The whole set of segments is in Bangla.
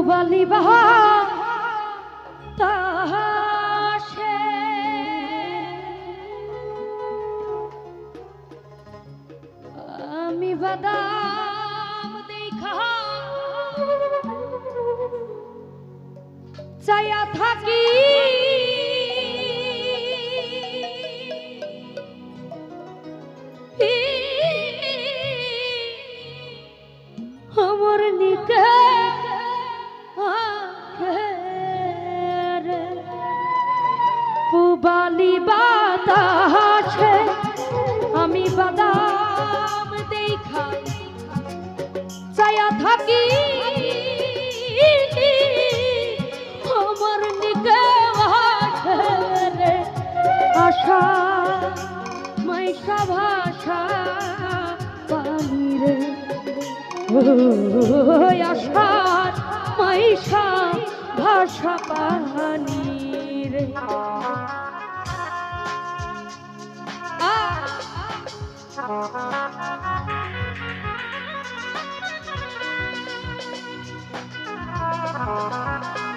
পুবালি বাহা আমি বাদাম দেখা চাইয়া থাকি। বাদাম দেখা চায়া থাকি আমার নিকে আশা, মাইশা ভাষা পানি রে। ওই আশার মাইশা ভাষা পানি রে। Thank you.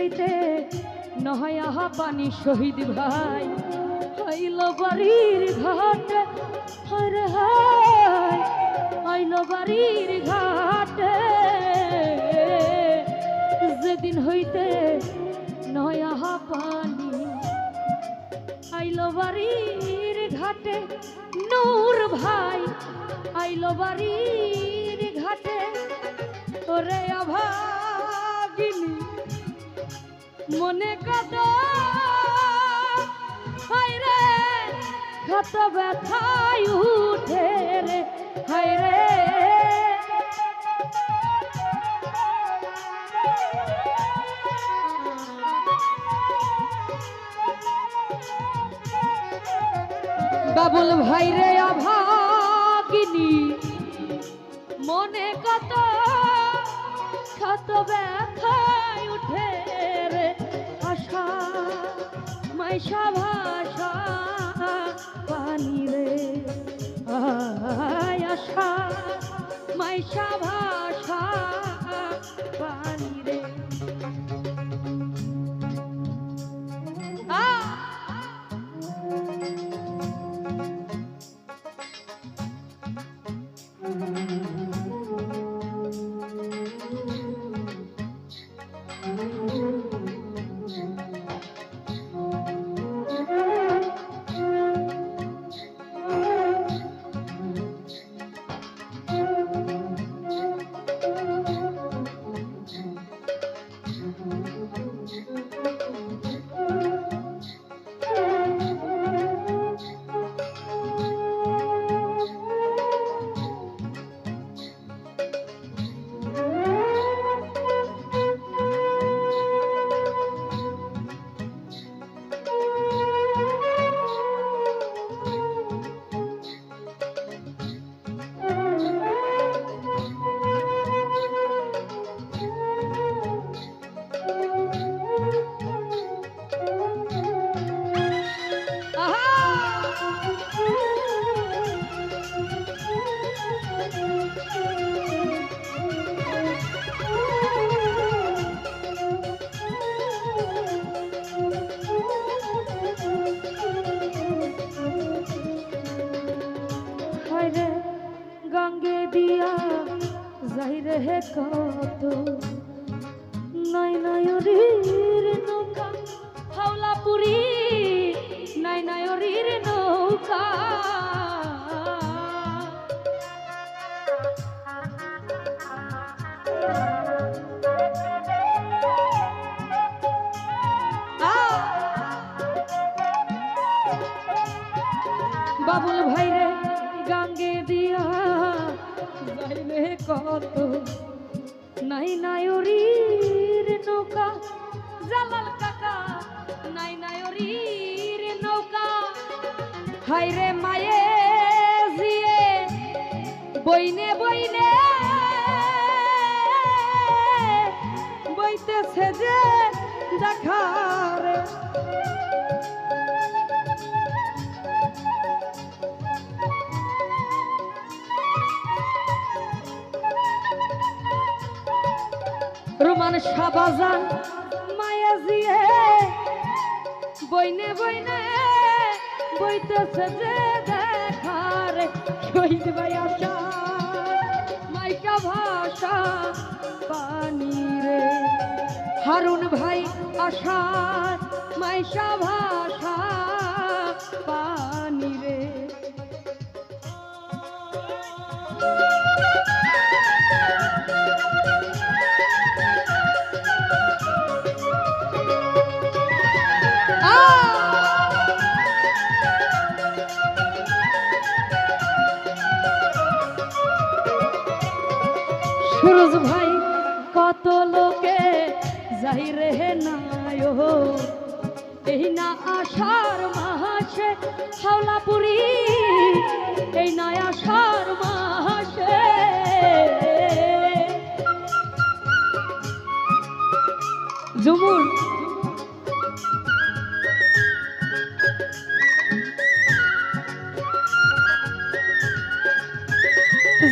হইতে নহয় আহা পানি শহীদ ভাই। হইল বাড়ির ঘাট, হরে হইল বাড়ির ঘাটে। যেদিন হইতে নয় আহা পানি আইলো বাড়ির ঘাটে, নূর ভাই। আইলো বাড়ির ঘাটে, ওরে অভাগিনী মনে কত হায় রে ক্ষত ব্যথায় উঠে রে। হায় রে। বাবুল ভাই রে, অভাগিনী, মনে কত কত ব্যথায় উঠে ভাষা পানি রে আশা মাইশা কত নাই নয়রির নৌকা, হাওলাপুরি, নাই নয়রির নৌকা। বাবুল ভাই রে গাঙ্গে দিয়া, যাইলে কত নাই নায়রির নৌকা, জালাল কাকা, নাই নায়রির নৌকা। হাইরে মায়ে জিয়ে, বইনে বইনে বইতেছে যে সাবাজান, মায়া জিয়ে। বইনে বইনে বইতেছে যে দেখার, শহীদ ভাই আশা, মাইকা ভাষা পানি রে। হারুন ভাই আশা, মাইশা ভাষা সুরজ ভাই, কত লোকে যাই রে নায় এই না আষাঢ় মাসে হাওলাপুরি, এই না আষাঢ় মাসে। জুমুর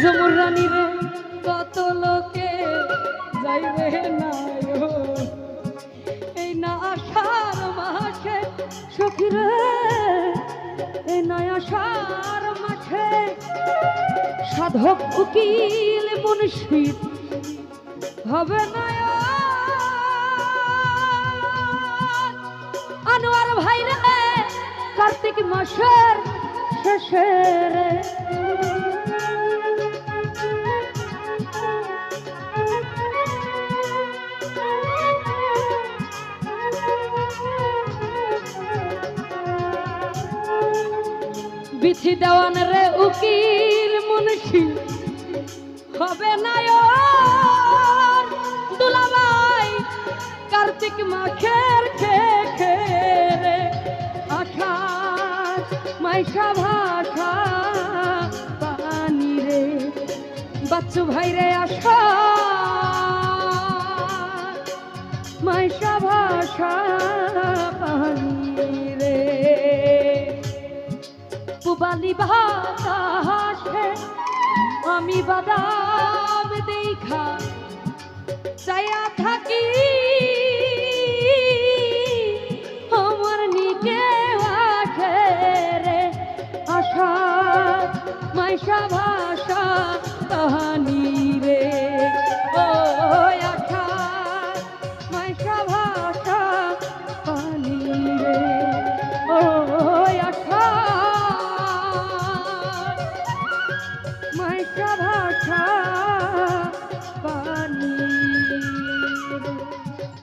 জমুর রানী রে। কত লোকে যাইবে না এই না আষাঢ় মাসে সখী এই না আষাঢ় মাসে সাধক উকিল মুন্সিদ হবে না আনোয়ার ভাই রে, কার্তিক মাসের শেষে বিথি দেওয়ান রে উকিল মুন্সি। হবে না ওর দুলাভাই কার্তিক মাখের খে খে রে আশা মাইশা ভাষা পানি রে। বাচ্চু ভাই রে আশা পুবালি বাতাসে আমি বাদাম দেখা চায়া থাকি